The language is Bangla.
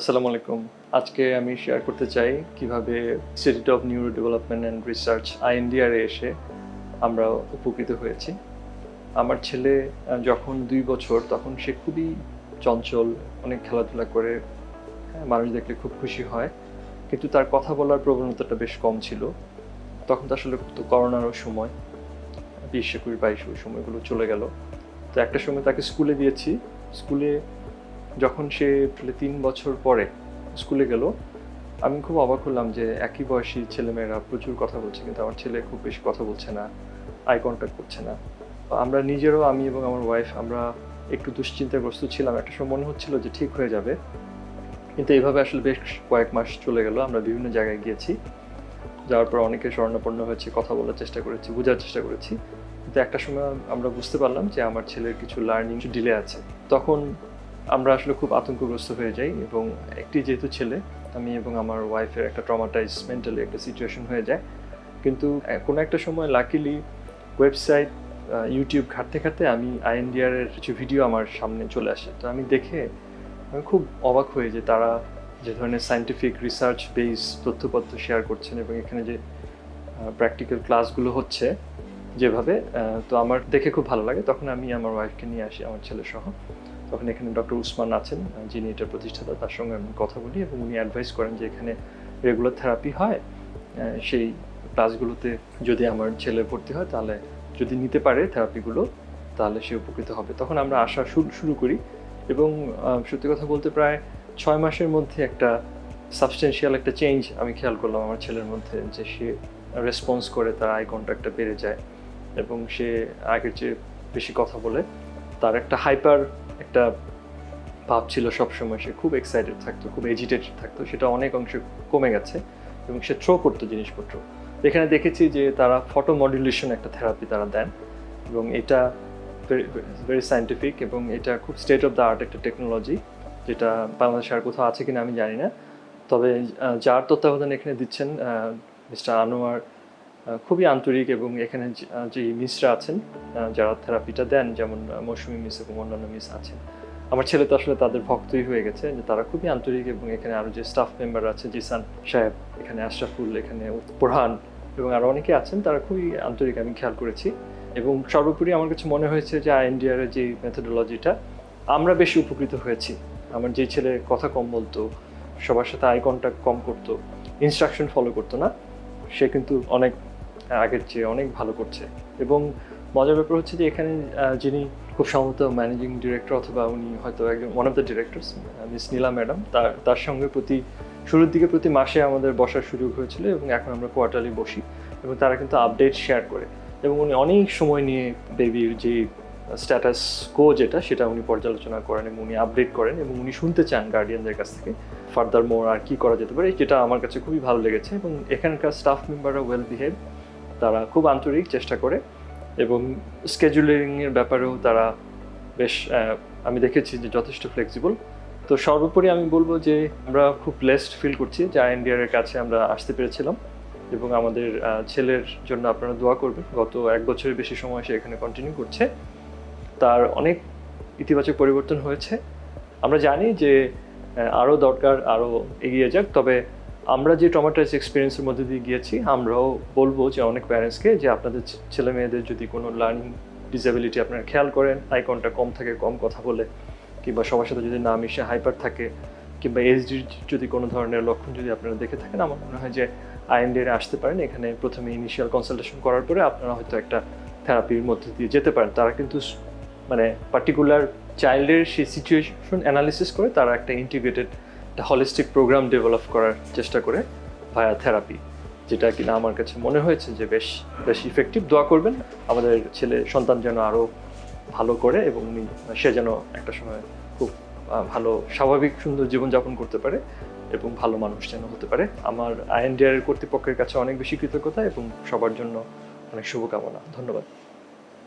আসসালামু আলাইকুম। আজকে আমি শেয়ার করতে চাই কীভাবে institute of neuro development and research আইএনডিআরে এসে আমরা উপকৃত হয়েছি। আমার ছেলে যখন দুই বছর তখন সে খুবই চঞ্চল অনেক খেলাধুলা করে হ্যাঁ, মানুষ দেখলে খুব খুশি হয়। কিন্তু তার কথা বলার প্রবণতাটা বেশ কম ছিল। তখন তো আসলে তো করোনারও সময় বিশ একুশ বাইশ ওই সময়গুলো চলে গেল। তো একটা সময় তাকে স্কুলে দিয়েছি। স্কুলে যখন সে তিন বছর পরে স্কুলে গেল, আমি খুব অবাক হলাম যে একই বয়সী ছেলেমেয়েরা প্রচুর কথা বলছে, কিন্তু আমার ছেলে খুব বেশি কথা বলছে না আই কন্ট্যাক্ট করছে না। আমরা নিজেরও, আমি এবং আমার ওয়াইফ আমরা একটু দুশ্চিন্তাগ্রস্ত ছিলাম। একটা সময় মনে হচ্ছিল যে ঠিক হয়ে যাবে। কিন্তু এইভাবে আসলে বেশ কয়েক মাস চলে গেল। আমরা বিভিন্ন জায়গায় গিয়েছি। যাওয়ার পর অনেকে স্বর্ণাপন্ন হয়েছে, কথা বলার চেষ্টা করেছি, বোঝার চেষ্টা করেছি। কিন্তু একটা সময় আমরা বুঝতে পারলাম যে আমার ছেলের কিছু লার্নিং ডিলে আছে। তখন আমরা আসলে খুব আতঙ্কগ্রস্ত হয়ে যাই এবং একটি যেহেতু ছেলে, আমি এবং আমার ওয়াইফের একটা ট্রমাটাইজ মেন্টালি একটা সিচুয়েশন হয়ে যায়। কিন্তু কোনো একটা সময় লাকিলি ওয়েবসাইট ইউটিউব ঘাটতে ঘাটতে আমি আইএনডিআর এর কিছু ভিডিও আমার সামনে চলে আসে। তো আমি দেখে আমি খুব অবাক হয়ে যে তারা যে ধরনের সায়েন্টিফিক রিসার্চ বেস তথ্যপত্র শেয়ার করছেন এবং এখানে যে প্র্যাকটিক্যাল ক্লাসগুলো হচ্ছে যেভাবে তো আমার দেখে খুব ভালো লাগে। তখন আমি আমার ওয়াইফকে নিয়ে আসি, আমার ছেলে সহ তখন এখানে ডক্টর উসমান আছেন, যিনি এটার প্রতিষ্ঠাতা, তার সঙ্গে আমি কথা বলি এবং উনি অ্যাডভাইস করেন যে এখানে রেগুলার থেরাপি হয় সেই ক্লাসগুলোতে যদি আমার ছেলে ভর্তি হয় তাহলে যদি নিতে পারে থেরাপিগুলো তাহলে সে উপকৃত হবে। তখন আমরা আসা শুরু শুরু করি এবং সত্যি কথা বলতে প্রায় ছয় মাসের মধ্যে একটা সাবস্টেন্সিয়াল একটা চেঞ্জ আমি খেয়াল করলাম আমার ছেলের মধ্যে যে সে রেসপন্স করে, তার আই কন্ট্যাক্টটা বেড়ে যায় এবং সে আগের চেয়ে বেশি কথা বলে। তার একটা হাইপার একটা ভাব ছিল সবসময়, সে খুব এক্সাইটেড থাকতো, খুব এজিটেটেড থাকতো, সেটা অনেক অংশে কমে গেছে এবং সে থ্রো করতো জিনিসপত্র। এখানে দেখেছি যে তারা ফটো মডুলেশন একটা থেরাপি তারা দেন এবং এটা ভেরি সায়েন্টিফিক এবং এটা খুব স্টেট অফ দ্য আর্ট একটা টেকনোলজি যেটা বাংলাদেশে আর কোথাও আছে কিনা আমি জানি না। তবে যার তত্ত্বাবধান এখানে দিচ্ছেন মিস্টার আনোয়ার খুবই আন্তরিক এবং এখানে যে- মিসরা আছেন যারা থেরাপিটা দেন, যেমন মৌসুমী মিস এবং অন্যান্য মিস আছেন, আমার ছেলে তো আসলে তাদের ভক্তই হয়ে গেছে, যে তারা খুবই আন্তরিক এবং এখানে আরও যে স্টাফ মেম্বার আছে, জিসান সাহেব, এখানে আশরাফুল, এখানে প্রধান এবং আরও অনেকে আছেন, তারা খুবই আন্তরিক, আমি খেয়াল করেছি। এবং সর্বোপরি আমার কাছে মনে হয়েছে যে আইএনডিআর যে মেথোডোলজিটা আমরা বেশি উপকৃত হয়েছি। আমার যে ছেলে কথা কম বলতো, সবার সাথে আই কন্ট্যাক্ট কম করতো ইনস্ট্রাকশন ফলো করতো না, সে কিন্তু অনেক আগের চেয়ে অনেক ভালো করছে। এবং মজার ব্যাপার হচ্ছে যে এখানে যিনি খুব সম্ভবত ম্যানেজিং ডিরেক্টর অথবা উনি হয়তো একজন one of the directors miss Nila madam তার তার সঙ্গে প্রতি, শুরুর দিকে প্রতি মাসে আমাদের বসার সুযোগ হয়েছিল এবং এখন আমরা কোয়ার্টারলি বসি এবং তারা কিন্তু আপডেট শেয়ার করে। এবং উনি অনেক সময় নিয়ে বেবির যে স্ট্যাটাস কো যেটা, সেটা উনি পর্যালোচনা করেন এবং উনি আপডেট করেন এবং উনি শুনতে চান গার্ডিয়ানদের কাছ থেকে ফার্দার মোর আর কি করা যেতে পারে, যেটা আমার কাছে খুবই ভালো লেগেছে এবং এখানকার স্টাফ মেম্বাররা ওয়েল বিহেভ তারা খুব আন্তরিক চেষ্টা করে এবং স্কেজুলিংয়ের ব্যাপারেও তারা বেশ আমি দেখেছি যে যথেষ্ট ফ্লেক্সিবল তো সর্বোপরি আমি বলব যে আমরা খুব ব্লেসড ফিল করছি যে এর কাছে আমরা আসতে পেরেছিলাম এবং আমাদের ছেলের জন্য আপনারা দোয়া করবেন। গত এক বছরের বেশি সময় সে এখানে কন্টিনিউ করছে। তার অনেক ইতিবাচক পরিবর্তন হয়েছে। আমরা জানি যে আরও দরকার আরও এগিয়ে যাক, তবে আমরা যে টমাটাইজ এক্সপিরিয়েন্সের মধ্যে দিয়ে গিয়েছি, আমরাও বলব যে অনেক প্যারেন্টসকে যে আপনাদের ছেলে মেয়েদের যদি কোনো লার্নিং ডিসেবিলিটি আপনারা খেয়াল করেন আইকনটা কম থাকে, কম কথা বলে, কিংবা সবার সাথে যদি না মিশে হাইপার থাকে, কিংবা এইচডির যদি কোনো ধরনের লক্ষণ যদি আপনারা দেখে থাকেন, আমার মনে হয় যে আইএনডিএ আসতে পারেন। এখানে প্রথমে ইনিশিয়াল কনসালটেশন করার পরে আপনারা হয়তো একটা থেরাপির মধ্যে দিয়ে যেতে পারেন। তারা কিন্তু মানে পার্টিকুলার চাইল্ডের সেই সিচুয়েশন অ্যানালিসিস করে তারা একটা ইন্টিগ্রেটেড একটা হলিস্টিক প্রোগ্রাম ডেভেলপ করার চেষ্টা করে ভায়া থেরাপি যেটা কিনা আমার কাছে মনে হয়েছে যে বেশ বেশ ইফেক্টিভ দোয়া করবেন, আমাদের ছেলে সন্তান যেন আরও ভালো করে এবং সে যেন একটা সময় খুব ভালো, স্বাভাবিক, সুন্দর জীবনযাপন করতে পারে এবং ভালো মানুষ যেন হতে পারে। আমার আইএনডিআর কর্তৃপক্ষের কাছে অনেক বেশি কৃতজ্ঞতা এবং সবার জন্য অনেক শুভকামনা। ধন্যবাদ।